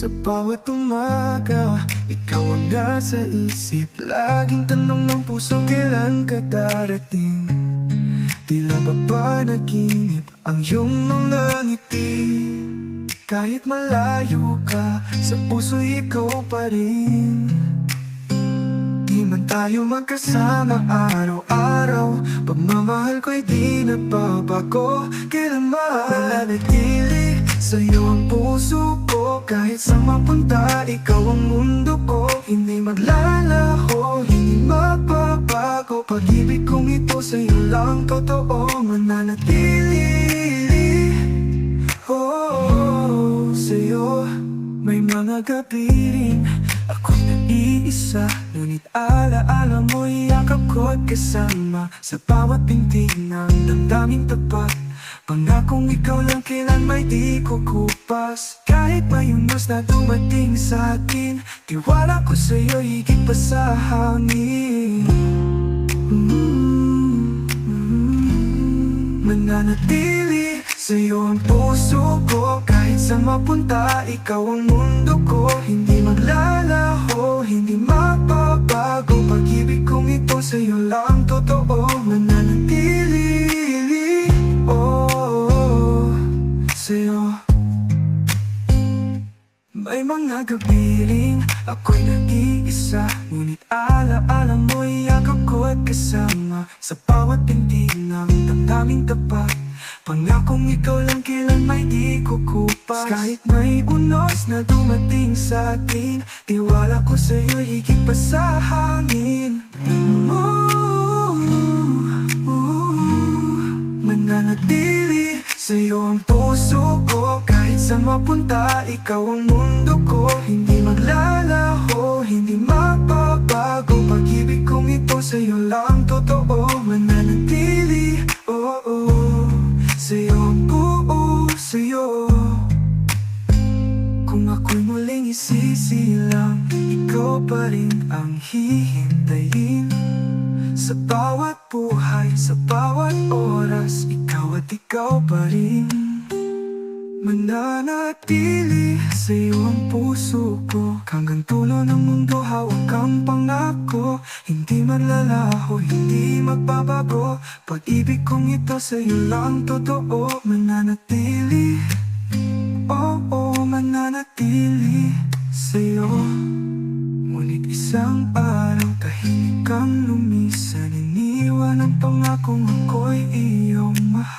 Sa bawat umaga Ikaw ang nasa isip. Laging tanong ng puso Kailan ka darating? Tila ba ba naginip Ang iyong mga ngiti? Kahit malayo ka Sa puso ikaw pa rin. Di man tayo magkasama araw-araw. Pagmamahal ko'y di nagbabago. Kailanman Nananatili sa'yo ang puso ko. Kahit sa mapunta, ikaw ang mundo ko. Hindi maglalaho, hindi magbabago. Pag-ibig kong ito sa'yo lang totoo. Mananatili Oh, sa'yo. May mga gabi rin Ako'y nag-iisa. Ngunit alaala mo'y yakap ko at kasama Sa bawat pinting ng damdaming tapat Pangakong ikaw lang kailan may di kukupas. Kahit may unos na dumating sa atin Tiwala ko sa'yo higit pa sa hangin. Mm, mm, Mananatili sa'yo ang puso ko. Kahit saan mapunta, ikaw ang mundo ko. Hindi maglalaho, hindi magbabago mga gabi rin ako'y nag-iisa Ngunit alaala mo'y yakap ko at kasama Sa bawat pinting ng damdaming tapat. Pangakong ikaw lang kailan may di kukupas. Kahit may unos na dumating sa atin Tiwala ko sa'yo higit pa sa hangin. Oh, oh, Mananatili sa'yo ang puso ko saan mapunta, ikaw ang mundo ko. Hindi maglalaho, hindi magbabago. Pag-ibig kong ito sa'yo lang totoo. Mananatili, oo. Oh, Sa'yo ang buo, sa'yo. Kung ako'y muling isisilang Ikaw pa rin ang hihintayin. Sa bawat buhay, sa bawat oras Ikaw at ikaw pa rin Mananatili sa iyo ang puso ko. Hanggang tulo ng mundo hawak ang pangako. Hindi maglalaho, hindi magbabago. Pag-ibig kong ito sa iyo lang totoo. Mananatili, oo, oh, mananatili